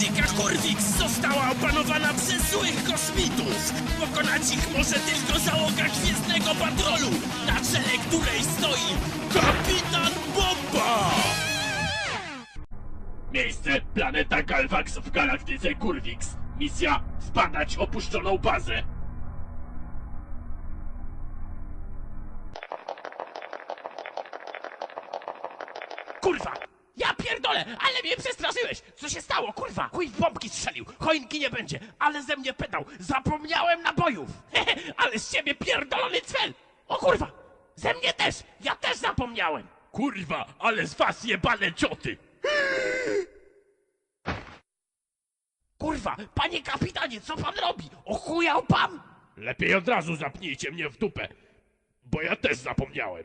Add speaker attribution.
Speaker 1: galaktyka Kurwix została opanowana przez złych kosmitów. Pokonać ich może tylko załoga Gwiezdnego Patrolu, na czele której stoi Kapitan Bomba!
Speaker 2: Miejsce planeta Galvax w galaktyce Kurwix. Misja zbadać opuszczoną bazę.
Speaker 1: Kurwa! Ja pierdolę, ale mnie przestraszyłeś! Co się kurwa? Chuj w bombki strzelił, choinki nie będzie, ale ze mnie pedał, zapomniałem nabojów! Hehe, ale z ciebie pierdolony cwel! O kurwa! Ze mnie też, ja też zapomniałem!
Speaker 2: Kurwa, ale z was jebane cioty!
Speaker 1: Kurwa, panie kapitanie, co pan robi? Ochujał pan?
Speaker 2: Lepiej od razu zapnijcie mnie w dupę, bo ja też zapomniałem.